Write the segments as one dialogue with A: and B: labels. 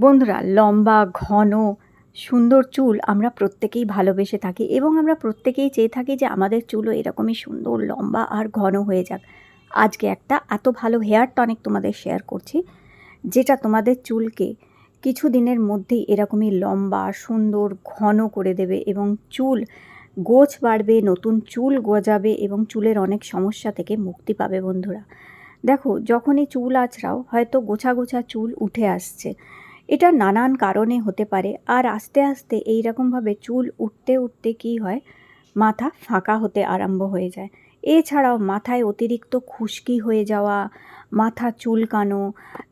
A: বন্ধুরা, লম্বা, ঘন, সুন্দর চুল আমরা প্রত্যেকেই ভালোবেসে থাকি এবং আমরা প্রত্যেকেই চেয়ে থাকি যে আমাদের চুলও এরকমই সুন্দর, লম্বা আর ঘন হয়ে যাক। আজকে একটা এত ভালো হেয়ার টনিক তোমাদের শেয়ার করছি, যেটা তোমাদের চুলকে কিছু দিনের মধ্যেই এরকমই লম্বা, সুন্দর, ঘন করে দেবে এবং চুল গোছ বাড়বে, নতুন চুল গজাবে এবং চুলের অনেক সমস্যা থেকে মুক্তি পাবে বন্ধুরা। দেখো, যখনই চুল আছড়াও হয়তো গোছা গোছা চুল উঠে আসছে। এটা নানান কারণে হতে পারে। আর আস্তে আস্তে এই রকমভাবে চুল উঠতে উঠতে কী হয়, মাথা ফাঁকা হতে আরম্ভ হয়ে যায়। এছাড়াও মাথায় অতিরিক্ত খুশকি হয়ে যাওয়া, মাথা চুলকানো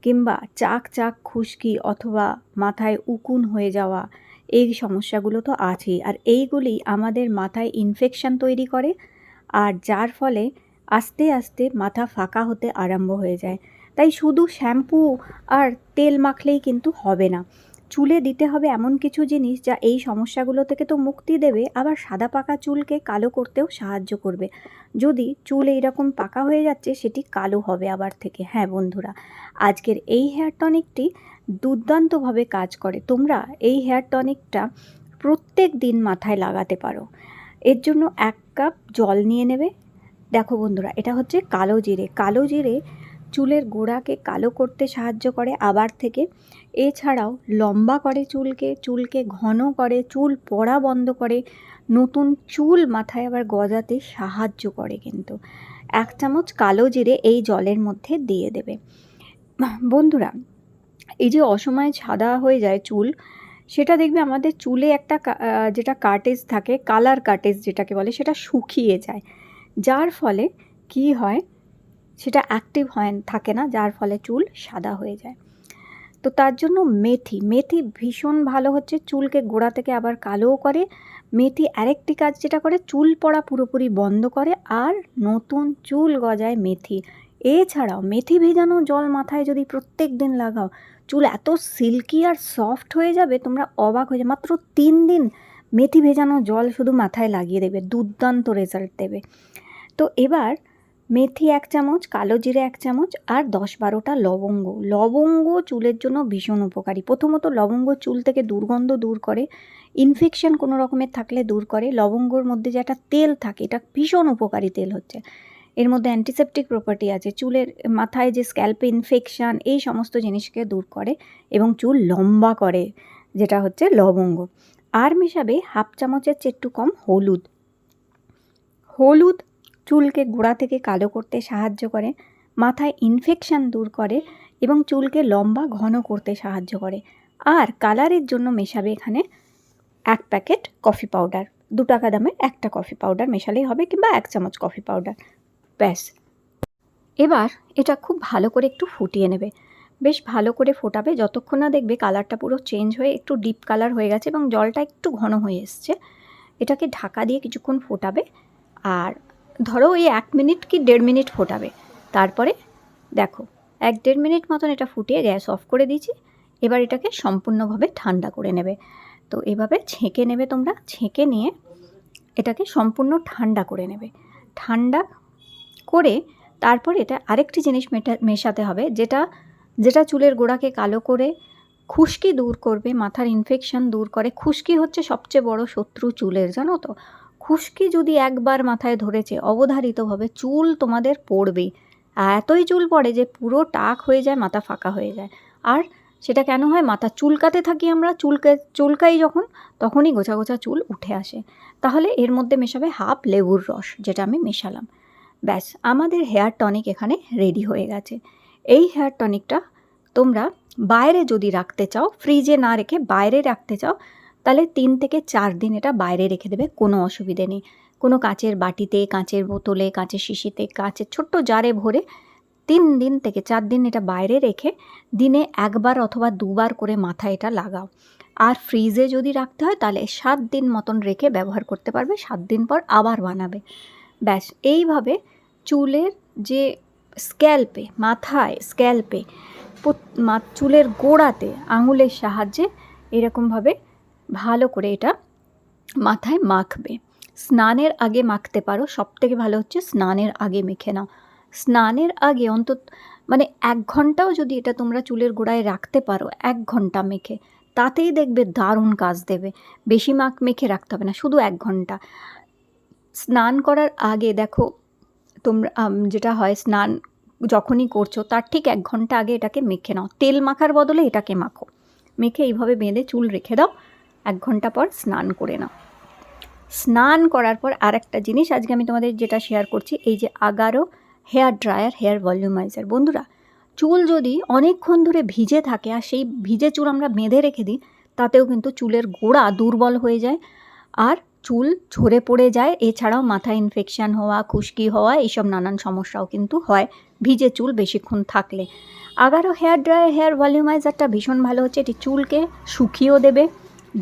A: কিংবা চাক চাক খুশকি অথবা মাথায় উকুন হয়ে যাওয়া, এই সমস্যাগুলো তো আছেই। আর এইগুলি আমাদের মাথায় ইনফেকশন তৈরি করে, আর যার ফলে আস্তে আস্তে মাথা ফাঁকা হতে আরম্ভ হয়ে যায়। তাই শুধু শ্যাম্পু আর তেল মাখলেই কিন্তু হবে না। চুলে দিতে হবে এমন কিছু জিনিস যা এই সমস্যাগুলো থেকে তো মুক্তি দেবে, আবার সাদা পাকা চুলকে কালো করতেও সাহায্য করবে। যদি চুল এইরকম পাকা হয়ে যাচ্ছে, সেটি কালো হবে আবার থেকে। হ্যাঁ বন্ধুরা, আজকের এই হেয়ার টনিকটি দুর্দান্তভাবে কাজ করে। তোমরা এই হেয়ার টনিকটা প্রত্যেক দিন মাথায় লাগাতে পারো। এর জন্য এক কাপ জল নিয়ে নেবে। দেখো বন্ধুরা, এটা হচ্ছে কালো জিরে। কালো জিরে চুলের গোড়াকে কালো করতে সাহায্য করে, আবার থেকে। এছাড়াও লম্বা করে চুলকে চুলকে ঘন করে, চুল পড়া বন্ধ করে, নতুন চুল মাথায় আবার গজাতে সাহায্য করে কিন্তু। এক চামচ কালো জিরে এই জলের মধ্যে দিয়ে দেবে। বন্ধুরা, এই যে অসময়ে সাদা হয়ে যায় চুল, সেটা দেখবে আমাদের চুলে একটা যেটা কাটেজ থাকে, কালার কাটেজ যেটাকে বলে, সেটা শুকিয়ে যায়। যার ফলে কি হয় সেটা অ্যাক্টিভ হয়, থাকে না, যার ফলে চুল সাদা হয়ে যায়। তো তার জন্য মেথি মেথি ভীষণ ভালো হচ্ছে, চুলকে গোড়া থেকে আবার কালোও করে। মেথি আরেকটি কাজ যেটা করে, চুল পড়া পুরোপুরি বন্ধ করে আর নতুন চুল গজায় মেথি। এছাড়াও মেথি ভেজানো জল মাথায় যদি প্রত্যেক দিন লাগাও, চুল এত সিল্কি আর সফট হয়ে যাবে, তোমরা অবাক হয়ে যাবে। মাত্র তিন দিন মেথি ভেজানো জল শুধু মাথায় লাগিয়ে দেবে, দুর্দান্ত রেজাল্ট দেবে। তো এবার মেথি এক চামচ, কালো জিরে এক চামচ আর দশ বারোটা লবঙ্গ। লবঙ্গ চুলের জন্য ভীষণ উপকারী। প্রথমত লবঙ্গ চুল থেকে দুর্গন্ধ দূর করে ইনফেকশন কোনো রকমের থাকলে দূর করে। লবঙ্গর মধ্যে যে একটা তেল থাকে, এটা ভীষণ উপকারী তেল হচ্ছে। এর মধ্যে অ্যান্টিসেপটিক প্রপার্টি আছে। চুলের মাথায় যে স্ক্যাল্পে ইনফেকশান এই সমস্ত জিনিসকে দূর করে এবং চুল লম্বা করে, যেটা হচ্ছে লবঙ্গ। আর মেশাবে হাফ চামচের চেয়ে একটু কম হলুদ। হলুদ চুলকে গোড়া থেকে কালো করতে সাহায্য করে, মাথায় ইনফেকশান দূর করে এবং চুলকে লম্বা ঘন করতে সাহায্য করে। আর কালারের জন্য মেশাবে এখানে এক প্যাকেট কফি পাউডার দু টাকা দামের একটা কফি পাউডার মেশালেই হবে কিংবা এক চামচ কফি পাউডার ব্যাস। এবার এটা খুব ভালো করে একটু ফুটিয়ে নেবে। বেশ ভালো করে ফোটাবে, যতক্ষণ না দেখবে কালারটা পুরো চেঞ্জ হয়ে একটু ডিপ কালার হয়ে গেছে এবং জলটা একটু ঘন হয়ে এসছে। এটাকে ঢাকা দিয়ে কিছুক্ষণ ফোটাবে। আর ধরো ওই এক মিনিট কি দেড় মিনিট ফোটাবে। তারপরে দেখো, এক দেড় মিনিট মতন এটা ফুটিয়ে গ্যাস অফ করে দিয়েছি, এবার এটাকে সম্পূর্ণভাবে ঠান্ডা করে নেবে। তো এভাবে ছেঁকে নেবে তোমরা, ছেঁকে নিয়ে এটাকে সম্পূর্ণ ঠান্ডা করে নেবে। ঠান্ডা করে তারপর এটা আরেকটি জিনিস মেশাতে হবে, যেটা যেটা চুলের গোড়াকে কালো করে খুশকি দূর করবে, মাথার ইনফেকশন দূর করে। খুশকি হচ্ছে সবচেয়ে বড় শত্রু চুলের, জানো তো? খুশকি যদি একবার মাথায় ধরেছে, অবধারিতভাবে চুল তোমাদের পড়বে। এতই চুল পড়ে যে পুরো টাক হয়ে যায়, মাথা ফাঁকা হয়ে যায়। আর সেটা কেন হয়? মাথা চুলকাতে থাকি আমরা, চুলকে, চুলকাই যখন, তখনই গোছা গোছা চুল উঠে আসে। তাহলে এর মধ্যে মেশাবে হাফ লেবুর রস, যেটা আমি মেশালাম। ব্যাস, আমাদের হেয়ার টনিক এখানে রেডি হয়ে গেছে। এই হেয়ার টনিকটা তোমরা বাইরে যদি রাখতে চাও, ফ্রিজে না রেখে বাইরে রাখতে চাও তাহলে তিন থেকে চার দিন এটা বাইরে রেখে দেবে, কোনো অসুবিধে নেই। কোনো কাঁচের বাটিতে, কাঁচের বোতলে, কাঁচের শিশিতে, কাঁচের ছোট্ট জারে ভরে তিন দিন থেকে চার দিন এটা বাইরে রেখে দিনে একবার অথবা দুবার করে মাথায় এটা লাগাও। আর ফ্রিজে যদি রাখতে হয় তাহলে সাত দিন মতন রেখে ব্যবহার করতে পারবে, সাত দিন পর আবার বানাবে। ব্যাস, এইভাবে চুলের যে স্ক্যাল্পে, মাথায় স্ক্যাল্পে চুলের গোড়াতে আঙুলের সাহায্যে এরকমভাবে ভালো করে এটা মাথায় মাখবে। স্নানের আগে মাখতে পারো। সব থেকে ভালো হচ্ছে স্নানের আগে মেখে নাও। স্নানের আগে অন্তত মানে এক ঘন্টাও যদি এটা তোমরা চুলের গোড়ায় রাখতে পারো, এক ঘণ্টা মেখে, তাতেই দেখবে দারুণ কাজ দেবে। বেশি মাখ, মেখে রাখতে হবে না, শুধু এক ঘণ্টা। স্নান করার আগে দেখো, তোমরা যেটা হয় স্নান যখনই করছ, তার ঠিক এক ঘণ্টা আগে এটাকে মেখে নাও। তেল মাখার বদলে এটাকে মাখো। মেখে এইভাবে বেঁধে চুল রেখে দাও। এক ঘণ্টা পর স্নান করে নাও। স্নান করার পর আর একটা জিনিস আজকে আমি তোমাদের যেটা শেয়ার করছি, এই যে Agaro hair dryer hair volumizer বন্ধুরা, চুল যদি অনেকক্ষণ ধরে ভিজে থাকে আর সেই ভিজে চুল আমরা বেঁধে রেখে দিই, তাতেও কিন্তু চুলের গোড়া দুর্বল হয়ে যায় আর চুল ঝরে পড়ে যায়। এছাড়াও মাথা ইনফেকশান হওয়া, খুশকি হওয়া এইসব নানান সমস্যাও কিন্তু হয় ভিজে চুল বেশিক্ষণ থাকলে। আগারও হেয়ার ড্রায়ার হেয়ার ভলিউমাইজারটা ভীষণ ভালো হচ্ছে। এটি চুলকে শুকিয়েও দেবে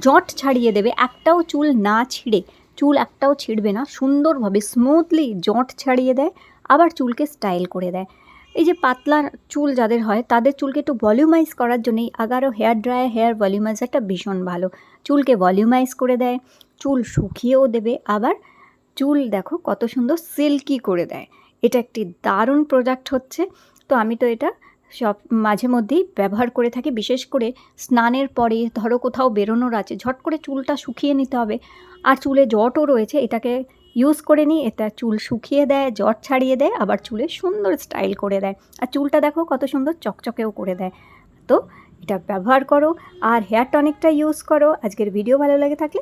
A: জট ছাড়িয়ে দেবে, একটাও চুল না ছিঁড়ে, চুল একটাও ছিঁড়বে না, সুন্দরভাবে স্মুথলি জট ছাড়িয়ে দেয়, আবার চুলকে স্টাইল করে দেয়। এই যে পাতলা চুল যাদের হয়, তাদের চুলকে একটু ভলিউমাইজ করার জন্য এই আগারো হেয়ার ড্রায়ার হেয়ার ভলিউমাইজারটা ভীষণ ভালো। চুলকে ভলিউমাইজ করে দেয়, চুল শুকিয়েও দেবে, আবার চুল দেখো কত সুন্দর সিল্কি করে দেয়। এটা একটি দারুণ প্রোডাক্ট হচ্ছে। তো আমি তো এটা সব মাঝে মধ্যেই ব্যবহার করে থাকি। বিশেষ করে স্নানের পরে ধরো কোথাও বেরোনোর আছে, ঝট করে চুলটা শুকিয়ে নিতে হবে। আর চুলে জটও রয়েছে, এটাকে ইউজ করে নিই এটা চুল শুকিয়ে দেয়, জট ছাড়িয়ে দেয়, আবার চুলে সুন্দর স্টাইল করে দেয়। আর চুলটা দেখো কত সুন্দর চকচকেও করে দেয়। তো এটা ব্যবহার করো, আর হেয়ার টনিকটা ইউজ করো। আজকের ভিডিও ভালো লাগে থাকলে